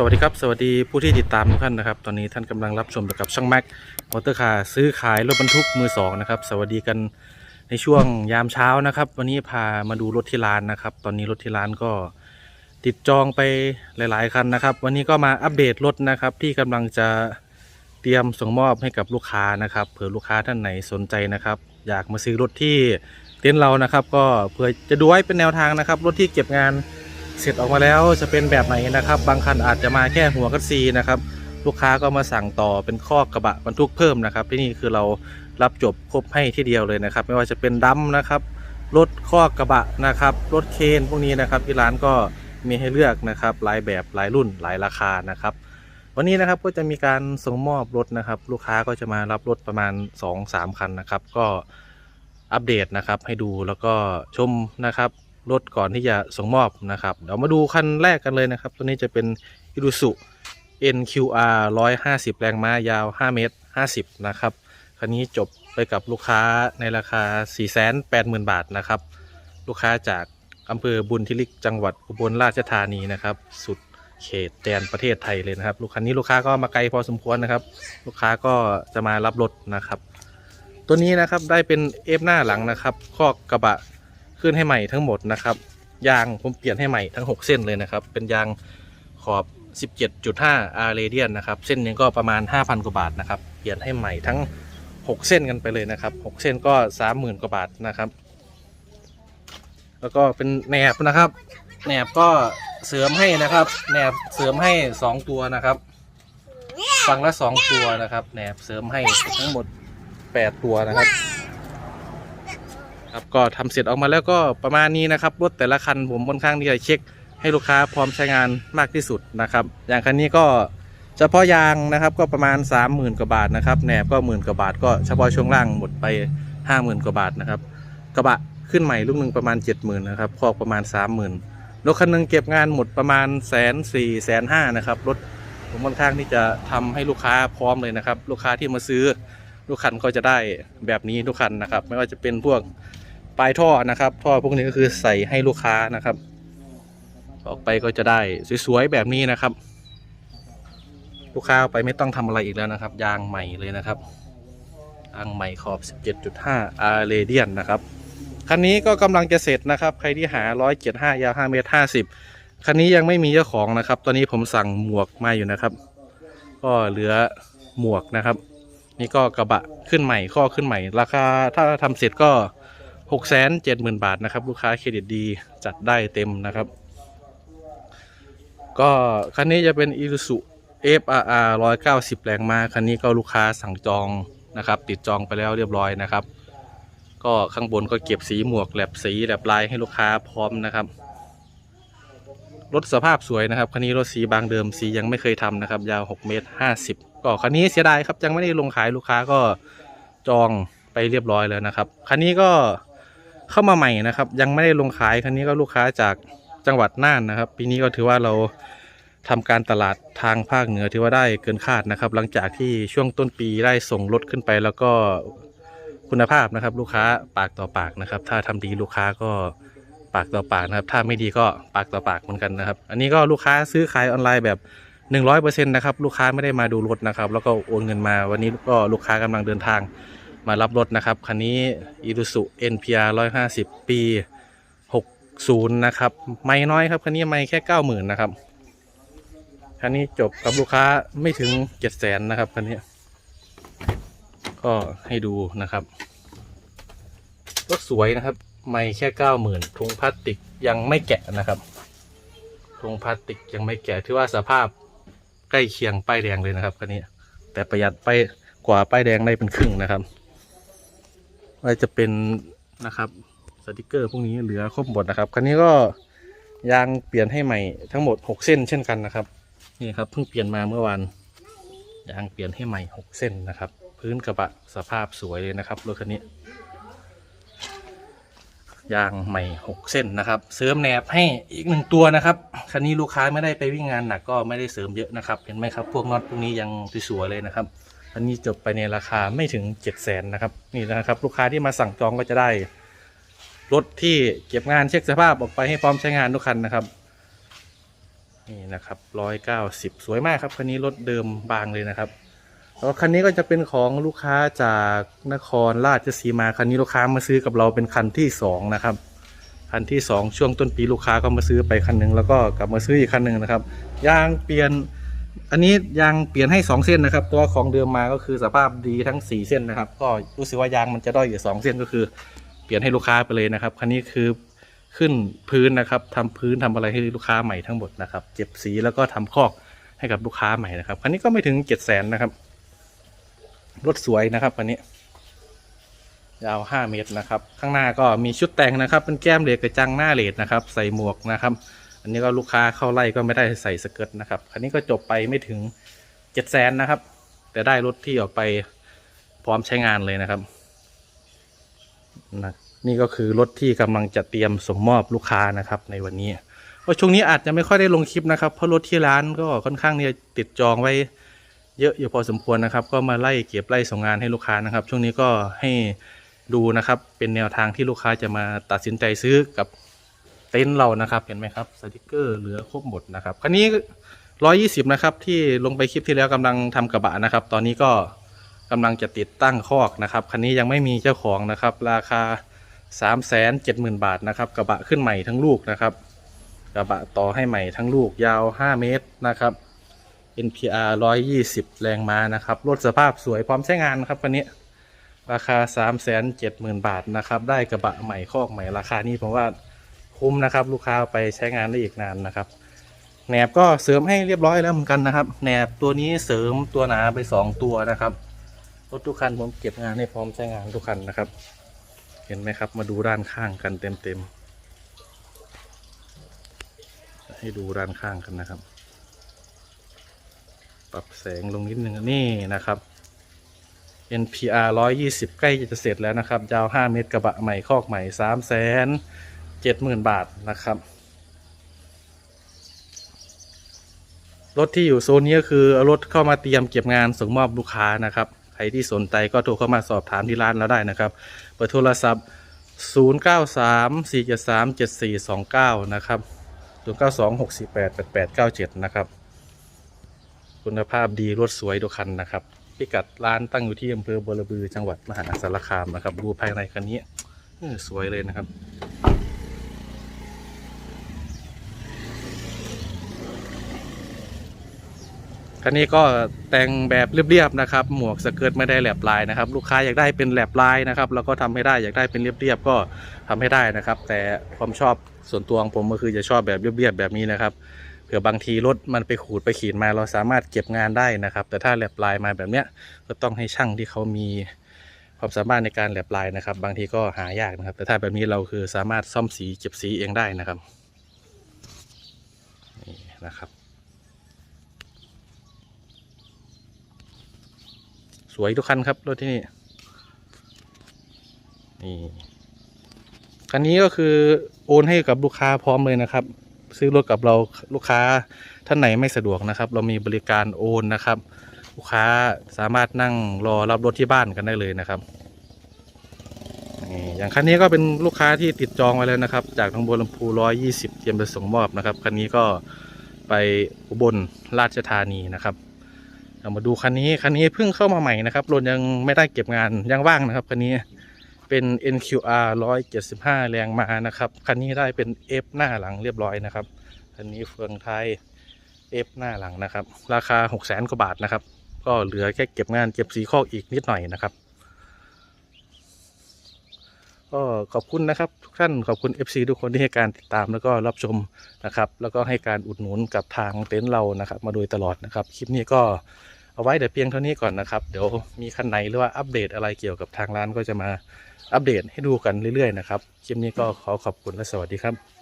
สวัสดีครับ สวัสดีผู้ที่ติดตามทุกท่านนะครับ ตอนนี้ท่านกำลังรับชมกับช่างแม็กมอเตอร์คาร์ซื้อขายรถบรรทุกมือสองนะครับสวัสดีกันในช่วงยามเช้านะครับ วันนี้พามาดูรถที่ร้านนะครับ ตอนนี้รถที่ร้านก็ติดจองไปหลาย ๆคันนะครับ วันนี้ก็มาอัปเดตรถนะครับ ที่กำลังจะเตรียมส่งมอบให้กับลูกค้านะครับ เผื่อลูกค้าท่านไหนสนใจนะครับ อยากมาซื้อรถที่เต็นท์เรานะครับ ก็เพื่อจะดูไว้เป็นแนวทางนะครับ รถที่เก็บงาน เสร็จออกมาแล้วจะเป็นแบบไหนนะครับ บางคันอาจจะมาแค่หัวกัดซีนะครับลูกค้าก็มาสั่งต่อเป็นข้อกระบะบรรทุกเพิ่มนะครับ ที่นี่คือเรารับจบครบให้ที่เดียวเลยนะครับ ไม่ว่าจะเป็นดัมนะครับรถข้อกระบะนะครับรถเคนพวกนี้นะครับที่ร้านก็มีให้เลือกนะครับหลายแบบหลายรุ่นหลายราคานะครับ วันนี้นะครับก็จะมีการส่งมอบรถนะครับ ลูกค้าก็จะมารับรถประมาณ 2-3 คันนะครับ ก็อัปเดตนะครับให้ดูแล้วก็ชมนะครับ รถก่อนที่จะส่งมอบนะครับ เดี๋ยวมาดูคันแรกกันเลยนะครับ ตัวนี้จะเป็น i r u s u NQR 150 แรงม้ายาว 5 เมตร 50 นะครับ คันนี้จบไปกับลูกค้าในราคา 480,000 บาทนะครับ ลูกค้าจากอำเภอบุญทิลิกจังหวัดอุบลราชธานีนะครับ สุดเขตแดนประเทศไทยเลยนะครับ ลูกคันนี้ลูกค้าก็มาไกลพอสมควรนะครับ ลูกค้าก็จะมารับรถนะครับ ตัวนี้นะครับได้เป็นเอฟหน้าหลังนะครับ ข้อกระบะ ขึ้นให้ใหม่ทั้งหมดนะครับ ยางผมเปลี่ยนให้ใหม่ทั้ง 6 เส้นเลยนะครับ เป็นยางขอบ 17.5 R radian นนะครับ เส้นนึงก็ประมาณ 5,000 กว่าบาทนะครับ เปลี่ยนให้ใหม่ทั้ง 6 เส้นกันไปเลยนะครับ 6 เส้นก็ 30,000 กว่าบาทนะครับ แล้วก็เป็นแหนบนะครับแหนบก็เสริมให้นะครับแหนบเสริมให้ 2 ตัวนะครับฟังละ 2 ตัวนะครับแหนบเสริมให้ทั้งหมด 8 ตัวนะครับ ครับก็ทำเสร็จออกมาแล้วก็ประมาณนี้นะครับรถแต่ละคันผมค่อนข้างที่จะเช็ค ให้ลูกค้าพร้อมใช้งานมากที่สุดนะครับ อย่างคันนี้ก็เฉพาะยางนะครับก็ประมาณ 30,000กว่าบาทนะครับแหนบก็หมื่นกว่าบาท ก็เฉพาะช่วงล่างหมดไป 50,000กว่าบาทนะครับกระบะขึ้นใหม่ลูกหนึ่งประมาณ 70,000นะครับคอกประมาณ 30,000รถคันหนึงเก็บงานหมดประมาณแสนสี่แสนห้านะครับรถผมค่อนข้างที่จะทำให้ลูกค้าพร้อมเลยนะครับ ลูกค้าที่มาซื้อ ลูกคันก็จะได้แบบนี้ทุกคันนะครับ ไม่ว่าจะเป็นพวกปลายท่อนะครับ ท่อพวกนี้ก็คือใส่ให้ลูกค้านะครับ ออกไปก็จะได้สวยๆแบบนี้นะครับ ลูกค้าไปไม่ต้องทำอะไรอีกแล้วนะครับ ยางใหม่เลยนะครับยางใหม่ขอบ 17.5 R radian นะครับคันนี้ก็กำลังจะเสร็จนะครับ ใครที่หา 175 ยาว 5 เมตร 50 คันนี้ยังไม่มีเจ้าของนะครับ ตอนนี้ผมสั่งหมวกมาอยู่นะครับ ก็เหลือหมวกนะครับ นี่ก็กระบะขึ้นใหม่ข้อขึ้นใหม่ ราคาถ้าทำเสร็จก็หกแสนเจ็ดหมื่นบาทนะครับ ลูกค้าเครดิตดีจัดได้เต็มนะครับ ก็คันนี้จะเป็น i r u s u FRR 190 แรงมาคันนี้ก็ลูกค้าสั่งจองนะครับ ติดจองไปแล้วเรียบร้อยนะครับ ก็ข้างบนก็เก็บสีหมวกแลบสีแลบลายให้ลูกค้าพร้อมนะครับรถสภาพสวยนะครับคันนี้รถสีบางเดิมสียังไม่เคยทำนะครับ ยาว 6 เมตร 50 ก็คันนี้เสียดายครับยังไม่ได้ลงขายลูกค้าก็จองไปเรียบร้อยแล้วนะครับคันนี้ก็เข้ามาใหม่นะครับ ยังไม่ได้ลงขายคันนี้ก็ลูกค้าจากจังหวัดน่านนะครับ ปีนี้ก็ถือว่าเราทำการตลาดทางภาคเหนือถือว่าได้เกินคาดนะครับ หลังจากที่ช่วงต้นปีได้ส่งรถขึ้นไปแล้วก็คุณภาพนะครับ ลูกค้าปากต่อปากนะครับ ถ้าทำดีลูกค้าก็ปากต่อปากนะครับ ถ้าไม่ดีก็ปากต่อปากเหมือนกันนะครับ อันนี้ก็ลูกค้าซื้อขายออนไลน์แบบ 100%นะครับลูกค้าไม่ได้มาดูรถนะครับ แล้วก็โอนเงินมาวันนี้ก็ลูกค้ากำลังเดินทางมารับรถนะครับคันนี้ i r u s u NPR 150ปี60นย์นะครับไม่น้อยครับคันนี้ไม่แค่90,000นนะครับคันนี้จบกับลูกค้าไม่ถึง700,000นนะครับคันนี้ ก็ให้ดูนะครับรถสวยนะครับ ไม่แค่90,000ถุงพลาสติกยังไม่แกะนะครับถุงพลาสติกยังไม่แกะถือว่าสภาพ ใกล้เคียงป้ายแดงเลยนะครับคันนี้ แต่ประหยัดไปกว่าป้ายแดงได้เป็นครึ่งนะครับว่าจะเป็นนะครับสติกเกอร์พวกนี้เหลือครบหมดนะครับคันนี้ก็ยางเปลี่ยนให้ใหม่ทั้งหมด 6 เส้นเช่นกันนะครับนี่ครับเพิ่งเปลี่ยนมาเมื่อวานยางเปลี่ยนให้ใหม่ 6 เส้นนะครับ พื้นกระบะสภาพสวยเลยนะครับรถคันนี้ ยางใหม่ 6 เส้นนะครับ เสริมแหนบให้อีกหนึ่งตัวนะครับคันนี้ลูกค้าไม่ได้ไปวิ่งงานหนักก็ไม่ได้เสริมเยอะนะครับ เห็นไหมครับ พวกน็อตพวกนี้ยังสวยๆเลยนะครับอันนี้จบไปในราคาไม่ถึงเจ็ดแสนนะครับนี่นะครับ ลูกค้าที่มาสั่งจองก็จะได้รถที่เก็บงานเช็คสภาพออกไปให้พร้อมใช้งานทุกคันนะครับนี่นะครับร้อยเก้าสิบสวยมากครับคันนี้รถเดิมบางเลยนะครับ แล้วคันนี้ก็จะเป็นของลูกค้าจากนครราชสีมาคันนี้ลูกค้ามาซื้อกับเราเป็นคันที่สองนะครับคันที่สองช่วงต้นปีลูกค้าก็มาซื้อไปคันหนึ่งแล้วก็กลับมาซื้ออีกคันหนึ่งนะครับยางเปลี่ยนอันนี้ยางเปลี่ยนให้สองเส้นนะครับ ตัวของเดิมมาก็คือสภาพดีทั้งสี่เส้นนะครับ ก็รู้สึกว่ายางมันจะด้อยอยู่สองเส้นก็คือ เปลี่ยนให้ลูกค้าไปเลยนะครับคันนี้คือขึ้นพื้นนะครับทำพื้นทำอะไรให้ลูกค้าใหม่ทั้งหมดนะครับเจ็บสีแล้วก็ทำคอกให้กับลูกค้าใหม่นะครับคันนี้ก็ไม่ถึงเจ็ดแสนนะครับ รถสวยนะครับคันนี้ยาว 5 เมตรนะครับ ข้างหน้าก็มีชุดแต่งนะครับ เป็นแก้มเหล็กกระจังหน้าเลดนะครับ ใส่หมวกนะครับ อันนี้ก็ลูกค้าเข้าไล่ก็ไม่ได้ใส่สเกิร์ตนะครับ คันนี้ก็จบไปไม่ถึง7 0 0แสนนะครับ แต่ได้รถที่ออกไปพร้อมใช้งานเลยนะครับน,นี่ก็คือรถที่กำลังจะเตรียมส่งมอบลูกค้านะครับในวันนี้เพราะช่วงนี้อาจจะไม่ค่อยได้ลงคลิปนะครับ เพราะรถที่ร้านก็ค่อนข้างที่จะติดจองไว้ เยอะอยู่พอสมควรนะครับ ก็มาไล่เก็บไล่ส่งงานให้ลูกค้านะครับ ช่วงนี้ก็ให้ดูนะครับเป็นแนวทางที่ลูกค้าจะมาตัดสินใจซื้อกับเต็นท์เรานะครับ เห็นไหมครับสติกเกอร์เหลือครบหมดนะครับคันนี้ร้อยี่สิบนะครับ ที่ลงไปคลิปที่แล้วกำลังทำกระบะนะครับ ตอนนี้ก็กำลังจะติดตั้งคอกนะครับคันนี้ยังไม่มีเจ้าของนะครับ ราคา3ามแสนเจ็ดหมื่นบาทนะครับกระบะขึ้นใหม่ทั้งลูกนะครับ กระบะต่อให้ใหม่ทั้งลูกยาว 5 เมตรนะครับ NPR 120 แรงม้านะครับ รถสภาพสวยพร้อมใช้งานครับคันนี้ ราคา 370,000 บาทนะครับ ได้กระบะใหม่คอกใหม่ราคานี้ผมว่าคุ้มนะครับ ลูกค้าไปใช้งานได้อีกนานนะครับแหนบก็เสริมให้เรียบร้อยแล้วเหมือนกันนะครับแหนบตัวนี้เสริมตัวหนาไป 2 ตัวนะครับรถทุกคันผมเก็บงานให้พร้อมใช้งานทุกคันนะครับ เห็นไหมครับมาดูด้านข้างกันเต็มๆให้ดูด้านข้างกันนะครับ ปรับแสงลงนิดนึงนี่นะครับ NPR 120 ใกล้จะเสร็จแล้วนะครับ ยาว 5 เมตรกระบะใหม่คอกใหม่3แสน70,000 บาทนะครับ รถที่อยู่โซนนี้คือเอารถเข้ามาเตรียมเก็บงานส่งมอบลูกค้านะครับ ใครที่สนใจก็โทรเข้ามาสอบถามที่ร้านเราได้นะครับ เบอร์โทรศัพท์ 093 473 7429 นะครับ 092 648 8897 นะครับ คุณภาพดีรถสวยทุกคันนะครับ พิกัดร้านตั้งอยู่ที่อำเภอบัวระบือจังหวัดมหาสารคามนะครับ ดูภายในคันนี้สวยเลยนะครับคันนี้ก็แต่งแบบเรียบๆนะครับ หมวกสเกิร์ตไม่ได้แหลบลายนะครับ ลูกค้าอยากได้เป็นแหลบลายนะครับเราก็ทำให้ได้อยากได้เป็นเรียบๆก็ทำให้ได้นะครับ แต่ความชอบส่วนตัวของผมก็คือจะชอบแบบเรียบๆแบบนี้นะครับ เผื่อบางทีรถมันไปขูดไปขีดมาเราสามารถเก็บงานได้นะครับ แต่ถ้าแลบลายมาแบบเนี้ยก็ต้องให้ช่างที่เขามีความสามารถในการแลบลายนะครับ บางทีก็หายากนะครับ แต่ถ้าแบบนี้เราคือสามารถซ่อมสีเก็บสีเองได้นะครับนี่นะครับ สวยทุกคันครับรถที่นี่นี่คันนี้ก็คือโอนให้กับลูกค้าพร้อมเลยนะครับ ซื้อรถกับเราลูกค้าท่านไหนไม่สะดวกนะครับ เรามีบริการโอนนะครับ ลูกค้าสามารถนั่งรอรับรถที่บ้านกันได้เลยนะครับนี่อย่างคันนี้ก็เป็นลูกค้าที่ติดจองไว้แล้วนะครับ จากทางบัวลำพูร้อยยี่สิบเตรียมไปส่งมอบนะครับคันนี้ก็ไปอุบลราชธานีนะครับเรามาดูคันนี้คันนี้เพิ่งเข้ามาใหม่นะครับรถยังไม่ได้เก็บงานยังว่างนะครับคันนี้ เป็น NQR 175 แรงมานะครับ คันนี้ได้เป็น F หน้าหลังเรียบร้อยนะครับ คันนี้เฟืองไทย F หน้าหลังนะครับ ราคา 6 0แสนกว่าบาทนะครับ ก็เหลือแค่เก็บงานเก็บสีคออีกนิดหน่อยนะครับ ก็ขอบคุณนะครับ ทุกท่านขอบคุณ FC ทุกคนที่ให้การติดตามแล้วก็รับชมนะครับ แล้วก็ให้การอุดหนุนกับทางเต็นท์เรานะครับ มาโดยตลอดนะครับ คลิปนี้ก็เอาไว้แต่เพียงเท่านี้ก่อนนะครับ เดี๋ยวมีคันไหนหรือว่าอัปเดตอะไรเกี่ยวกับทางร้านก็จะมา อัปเดตให้ดูกันเรื่อยๆนะครับคลิปนี้ก็ขอขอบคุณและสวัสดีครับ